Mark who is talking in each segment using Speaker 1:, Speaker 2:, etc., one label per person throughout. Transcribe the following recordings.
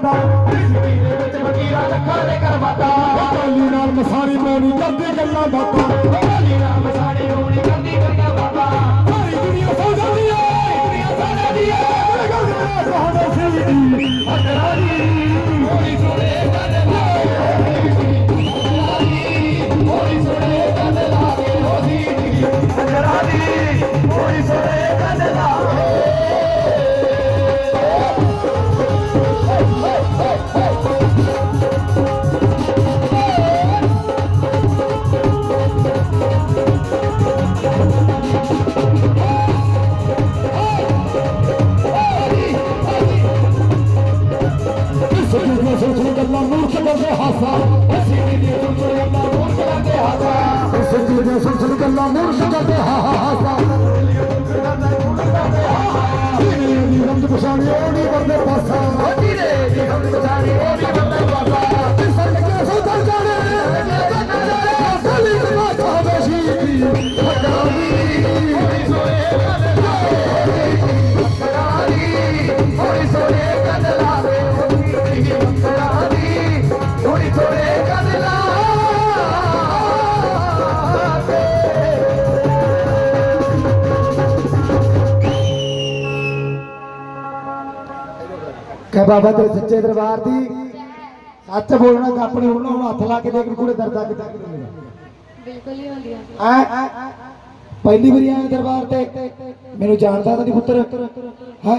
Speaker 1: ਕਰਦਾ। ਜ਼ਿੰਦਗੀ ਵਿੱਚ
Speaker 2: ਫਕੀਰਾ ਲੱਖਾਂ ਦੇ
Speaker 1: ਕਰਵਾਤਾ। ਟੋਲੀ ਨਾਲ ਮਸਾਰੀ ਮੈਨੂੰ ਕਰਦੀ
Speaker 2: ਗੱਲਾਂ ਬਾਤਾਂ।
Speaker 1: ਕਹਿ ਬਾਬਾ ਤੇਰੇ ਸੱਚੇ ਦਰਬਾਰ ਦੀ? ਸੱਚ ਬੋਲਣਾ ਕਿ ਆਪਣੀ ਉਹਨਾਂ ਨੂੰ ਹੱਥ ਲਾ ਕੇ ਦੇਖ ਕੁੜੇ ਦਰਦਾ ਕਿੱਦਾਂ ਕਰੇਗਾ
Speaker 3: ਬਿਲਕੁਲ ਹੀ ਹੁੰਦੀ ਆ।
Speaker 1: ਐ ਪਹਿਲੀ ਵਾਰੀ ਆਇਆ ਦਰਬਾਰ ਤੇ। ਮੈਨੂੰ ਜਾਣਦਾ ਤਾਂ ਨਹੀਂ ਪੁੱਤਰ। ਹੈ?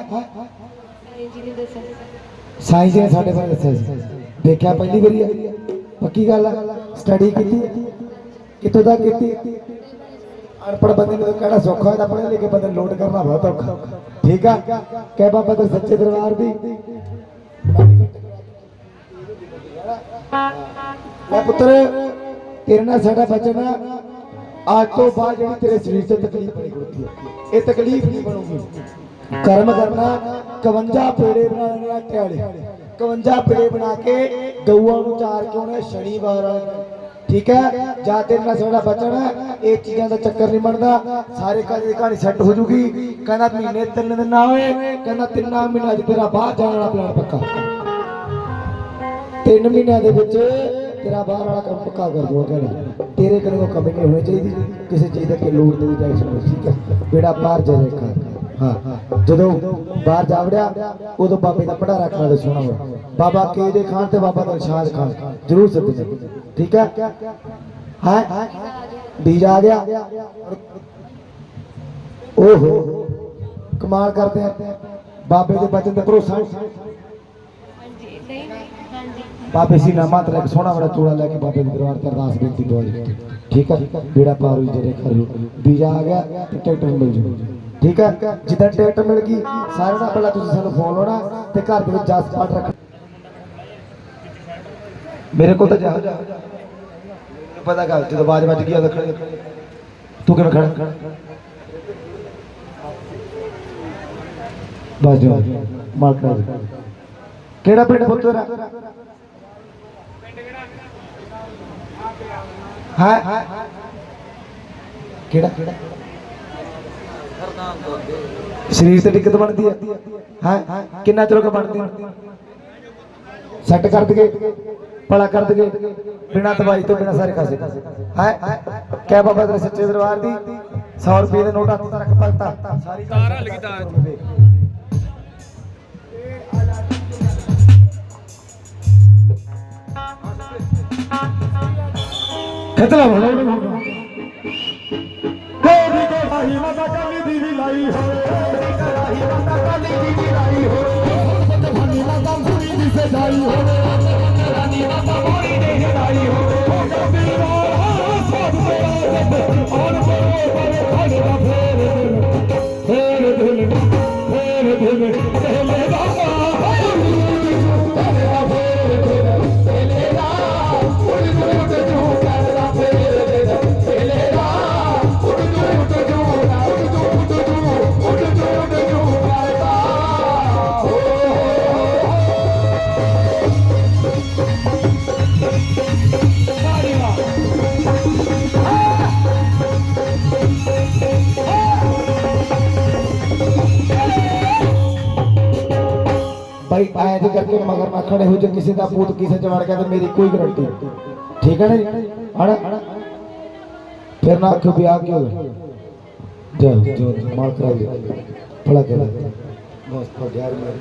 Speaker 3: ਜੀ ਨੇ ਦੱਸਿਆ
Speaker 1: ਸਾਈਂ ਜੀ ਨੇ ਸਾਡੇ ਬਾਰੇ ਦੱਸਿਆ ਸੀ। ਦੇਖਿਆ ਪਹਿਲੀ ਵਾਰੀ ਪੱਕੀ ਗੱਲ ਆ। ਸਟੱਡੀ ਕੀਤੀ। ਕਿੱਥੋਂ ਤੱਕ ਕੀਤੀ? ਅਨਪੜ ਬੰਦੇ ਨੂੰ ਕਹਿਣਾ ਸੌਖਾ ਹੈ ਪੜ੍ਹੇ ਲਿਖੇ ਬੰਦੇ ਲੋਡ ਕਰਨਾ ਬਹੁਤ ਔਖਾ। ਠੀਕ ਆ? ਕਹਿ ਬਾਬਾ ਤੇ ਸੱਚੇ ਦਰਬਾਰ ਦੀ। ਲੈ ਪੁੱਤਰ, ਤੇਰੇ ਨਾਲ ਸਾਡਾ ਬਚਨ ਆ। ਅੱਜ ਤੋਂ ਬਾਅਦ ਜਿਹੜੀ ਤੇਰੇ ਸਰੀਰ 'ਚ ਤਕਲੀਫ ਨਹੀਂ ਹੁੰਦੀ ਇਹ ਤਕਲੀਫ ਨਹੀਂ ਬਣੂਗੀ। ਕਰਮ ਕਰਨਾ 51 ਪੇੜੇ ਬਣਾ ਆ ਟਿਆਲੇ 51 ਪੇੜੇ ਬਣਾ ਕੇ ਗਊਆਂ ਨੂੰ ਚਾਰ ਕੇ ਉਹਨੇ ਸ਼ਨੀਵਾਰ ਵਾਲੇ ਠੀਕ ਹੈ, ਜਾਂ ਤੇਰੇ ਨਾਲ ਸਾਡਾ ਬਚਨ ਇਹ ਚੀਜ਼ਾਂ ਦਾ ਚੱਕਰ ਨਹੀਂ ਬਣਦਾ। ਸਾਰੇ ਕਾਜ ਦੀ ਕਹਾਣੀ ਸੈੱਟ ਹੋ ਜੂਗੀ। ਕਹਿੰਦਾ ਮਹੀਨੇ ਤਿੰਨ ਦਿਨ ਨਾ ਹੋਏ, ਕਹਿੰਦਾ ਤਿੰਨਾਂ ਮਹੀਨਿਆਂ 'ਚ ਤੇਰਾ ਬਾਹਰ ਜਾਣ ਵਾਲਾ ਪਲਾਨ ਪੱਕਾ। ਤਿੰਨ ਮਹੀਨਿਆਂ ਦੇ ਵਿੱਚ ਤੇਰਾ ਬਾਹਰ ਵਾਲਾ ਕੰਮ ਪੱਕਾ ਕਰ ਦੂੰਗਾ, ਕਹਿੰਦਾ। ਤੇਰੇ ਕੋਲ ਕੋਈ ਕਮੀ ਨਹੀਂ ਹੋਣੀ ਚਾਹੀਦੀ। ਕਿਸੇ ਚੀਜ਼ ਦਾ ਕੋਈ ਲੋੜ ਨਹੀਂ ਟੈਨਸ਼ਨ ਠੀਕ ਹੈ। ਬੇੜਾ ਬਾਹਰ ਜਾ ਦੇਖਾ ਹਾਂ। ਜਦੋਂ ਬਾਹਰ ਜਾ ਵੜਿਆ, ਉਦੋਂ ਬਾਬੇ ਦਾ ਪੜਾ ਰੱਖਣਾ ਤੇ ਸੋਹਣਾ ਹੋਇਆ। ਬਾਬਾ ਕੇ ਦੇ ਖਾਨ ਤੇ ਬਾਬਾ ਦਲਸ਼ਾਦ ਖਾਨ। ਜ਼ਰੂਰ ਸੱਦੇ ਠੀਕ ਹੈ? ਹੈ? ਡੀਜਾ ਆ ਗਿਆ। ਓਹੋ, ਕਮਾਲ ਕਰਦੇ ਆ। ਬਾਬੇ ਦੇ ਬਚਨ ਤੇ ਭਰੋਸਾ ਬਾਬੇ ਸੀ ਨਾਮਾ ਤੇ ਇੱਕ ਸੋਹਣਾ ਬੜਾ ਚੂੜਾ ਲੈ ਕੇ ਬਾਬੇ ਦੇ ਦਰਬਾਰ ਤੇ ਅਰਦਾਸ ਬੇਨਤੀ ਦਵਾਈ ਠੀਕ ਹੈ? ਬੇੜਾ ਪਾਰ ਹੋਈ, ਜਿਹੜੇ ਕਰੂ ਵੀਜ਼ਾ ਆ ਗਿਆ ਤੇ ਟਿਕਟ ਮਿਲ ਜੂ ਠੀਕ ਹੈ? ਜਿੱਦਾਂ ਟਿਕਟ ਮਿਲ ਗਈ, ਸਾਰਿਆਂ ਨਾਲ ਪਹਿਲਾਂ ਤੁਸੀਂ ਸਾਨੂੰ ਫੋਨ ਲਾਉਣਾ ਤੇ ਘਰ ਦੇ ਵਿੱਚ ਜਸ ਪਾਠ ਰੱਖ ਮੇਰੇ ਕੋਲ ਤਾਂ ਜਾ ਪਤਾ ਗੱਲ, ਜਦੋਂ ਆਵਾਜ਼ ਵੱਜ ਗਈ ਉਦੋਂ ਖੜੇ ਤੂੰ ਕਿਵੇਂ ਖੜਾ? ਬਸ ਜਾ, ਮਾਲਕਾ ਕਿਹੜਾ ਪਿੰਡ ਪੁੱਤਰ ਆ ਹਾਂ? ਕਿਹੜਾ ਕਿਹੜਾ ਸਰੀਰ ਤੇ ਦਿੱਕਤ ਬਣਦੀ ਹੈ ਹਾਂ? ਕਿੰਨਾ ਚਿਰ ਹੋ ਬਣਦੀ? ਸੈੱਟ ਕਰ ਦਗੇ ਭਲਾ ਕਰ ਦਗੇ ਬਿਨਾ ਦਵਾਈ ਤੋਂ ਬਿਨਾ ਸਾਰੇ ਕਾਸੇ ਹੈ? ਕਹਿ ਬਾਬਾ ਤੇਰੇ ਸੱਚੇ ਦਰਬਾਰ ਦੀ? 100 ਰੁਪਏ ਦੇ ਨੋਟ ਹੱਥ ਤੇ ਰੱਖ ਭਗਤਾ ਸਾਰੀ ਤਾਰ ਹਲ ਤਾਰ ਖਤਲਾ ਬਣਾਉਣਾ ਕੋਈ ਕਰਾਹੀ ਮਾਤਾ ਕਾਲੀ ਦੀ ਵੀ ਲਾਈ ਹੋਵੇ ਕਰਾਹੀ ਮਾਤਾ ਕਾਲੀ ਦੀ ਵੀ ਲਾਈ ਹੋਵੇ ਸਤਿ ਮਾਤਾ ਪੂਰੀ ਦੀ ਸਜਾਈ ਹੋਵੇ ਰਾਨੀ ਮਾਤਾ ਮੋਰੀ ਦੇ ਹਿਲਾਈ ਹੋਵੇ ਕਬੀਰ ਵਾਲਾ ਸਭ ਤੇਰਾ ਰੱਬ ਜੇ ਕਰਕੇ ਮਗਰ ਨਾ ਖੜੇ ਹੋ ਜੇ ਕਿਸੇ ਦਾ ਪੂਤ ਕਿਸੇ ਚ ਵੜ ਗਿਆ ਤੇ ਮੇਰੀ ਕੋਈ ਗਰੰਟੀ। ਠੀਕ ਹੈ ਨਾ ਹਣਾ? ਫਿਰ ਨਾ ਆਖਿਓ ਵੀ ਆ ਜਾ ਜੋ ਮਾਲ ਕਰਾ ਦੇ ਭਲਾ ਕਰ। ਬਸ ਪਰ ਯਾਰ ਮੈਂ।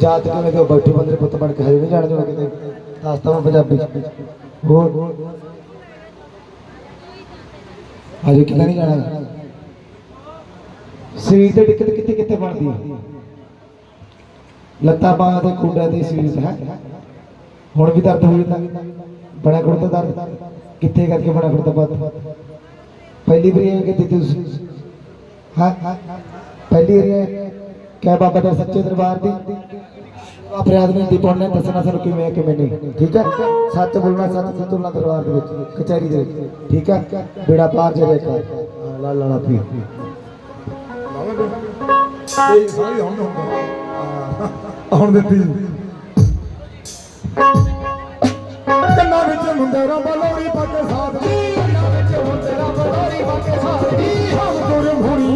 Speaker 1: ਜਾਤ ਕਿਵੇਂ ਤੇ ਬੈਠੇ ਬੰਦੇ ਪੁੱਤ ਬਣ ਕੇ ਹਜੇ ਨਹੀਂ ਜਾਣਦੇ ਹੋ ਕਿਤੇ। ਦੱਸਦਾ ਮੈਂ ਪੰਜਾਬੀ ਹੋਰ? ਹਜੇ ਕਿੱਦਾਂ ਨਹੀਂ ਜਾਣਾ। ਸਰੀਰ ਤੇ ਦਿੱਕਤ ਕਿੱਥੇ ਕਿੱਥੇ ਬਣਦੀ ਹੈ? ਲੱਤਾਂ ਬਾਹਾਂ ਤੇ ਖੁੱਡਾਂ ਤੇ ਸਰੀਰ ਹੈ। ਹੁਣ ਵੀ ਦਰਦ ਹੋ ਜਾਂਦਾ। ਬੜਾ ਖੁੱਡ ਦਰਦ। ਕਿੱਥੇ ਕਰਕੇ ਬੜਾ ਖੁੱਡ ਬਾਤ ਪਹਿਲੀ ਵਾਰੀ ਇਹ ਕਿ ਤੁਸੀਂ? ਹਾਂ? ਪਹਿਲੀ ਵਾਰੀ ਕਹਿ ਬਾਬਾ ਦਾ ਸੱਚੇ ਦਰਬਾਰ ਦੀ। ਆ ਫਰਿਆਦ ਦੀ ਪੌਣੇ ਦੱਸਣਾ ਸਾਨੂੰ ਕਿਵੇਂ ਹੈ, ਕਿਵੇਂ ਨਹੀਂ। ਠੀਕ ਹੈ? ਸੱਚ ਬੋਲਣਾ, ਸੱਚ ਸੰਤੁਲਨਾ ਦਰਬਾਰ ਦੇ ਵਿੱਚ, ਕਚਹਿਰੀ ਦੇ ਵਿੱਚ। ਠੀਕ ਹੈ? ਬੇੜਾ ਪਾਰ ਜੇ ਰੇਖਾ ਲਾ ਲਾ ਲਾ ਪੀ
Speaker 2: ਇਹ ਸਾਰੀ ਹੁਣ ਹੁੰਦਾ ਹੁਣ ਦਿੱਤੀ ਕੰਨਾਂ ਵਿੱਚ ਮੁੰਦਰਾ ਬਲੋਰੀ ਪੱਕ ਸਾਧੀ ਕੰਨਾਂ ਵਿੱਚ ਮੁੰਦਰਾ ਬਲੋਰੀ ਪੱਕ ਸਾਧੀ ਹਮ ਤੁਰ ਹੁਣੀ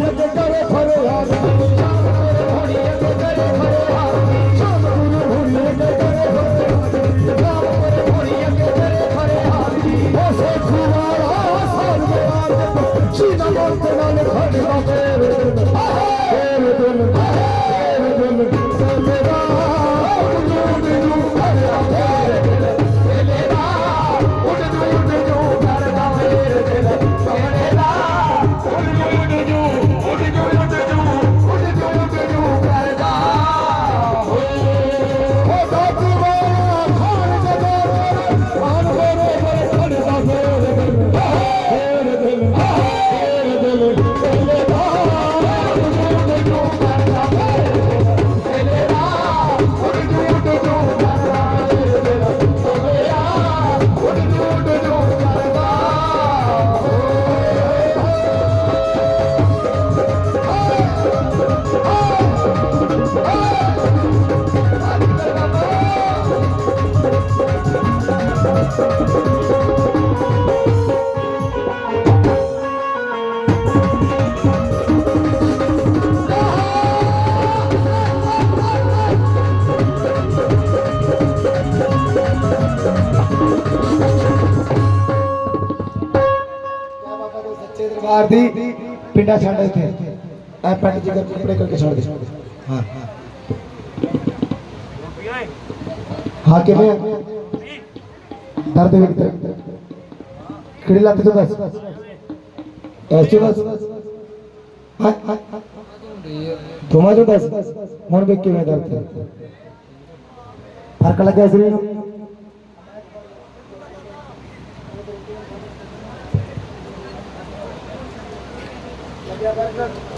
Speaker 1: ਸੱਚੇ ਦੀ ਪਿੰਡਾ ਛੱਡ ਇੱਥੇ। ਐ ਪਿੰਡ ਜਿਗਰ ਕੱਪੜੇ ਕਰਕੇ ਛੱਡ ਦੇ ਹਾਂ। ਹਾਂ, ਕਿਵੇਂ ਦਰਦ ਵੀ ਕਿਹੜੀ ਲੱਤ ਤੋਂ ਦੱਸ? ਐਸੀ ਬਸ ਦੋਵਾਂ ਚੋਂ ਦੱਸ? ਹੁਣ ਵੀ ਕਿਵੇਂ ਦਰਦ। ਫ਼ਰਕ ਲੱਗਿਆ ਸਰੀਰ ਨੂੰ?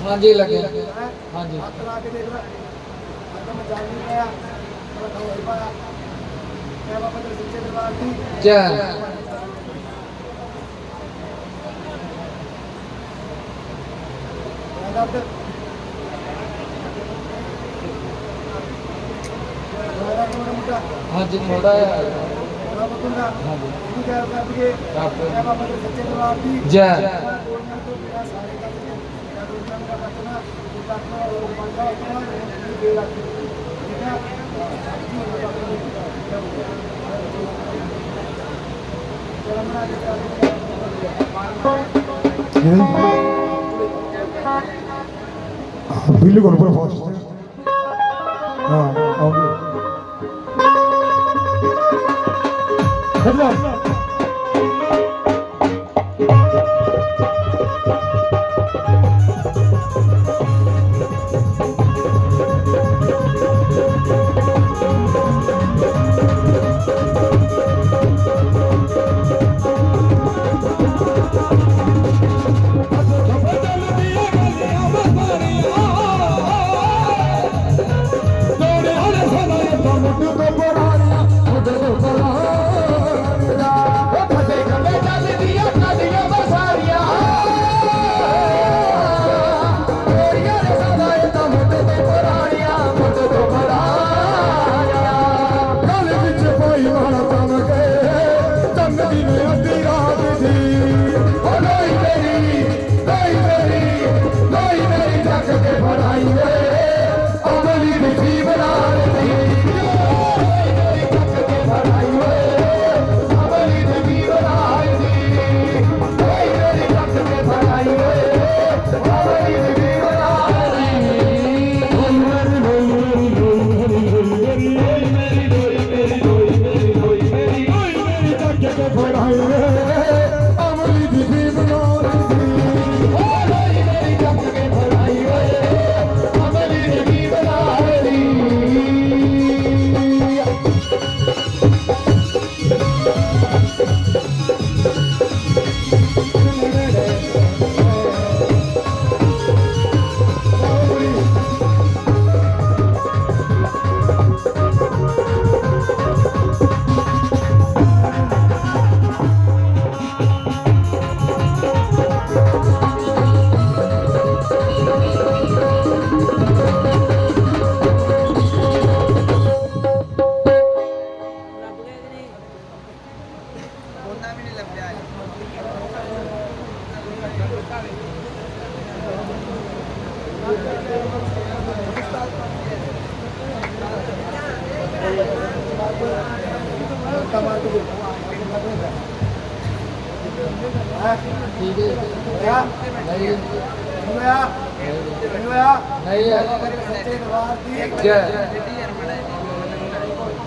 Speaker 4: ਹਾਂਜੀ ਲੱਗੇ। ਹਾਂਜੀ। ਜੈ। ਹਾਂਜੀ ਥੋੜਾ ਹਾਂਜੀ। ਜੈ।
Speaker 2: ਬਿਲਕੁਲ ਪਰ ਫਾਸਟ ਹਾਂ ਆਉਂਦੇ ਖੜਨਾ ਕੇ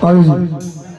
Speaker 2: ਆਇਓ ਜੀ।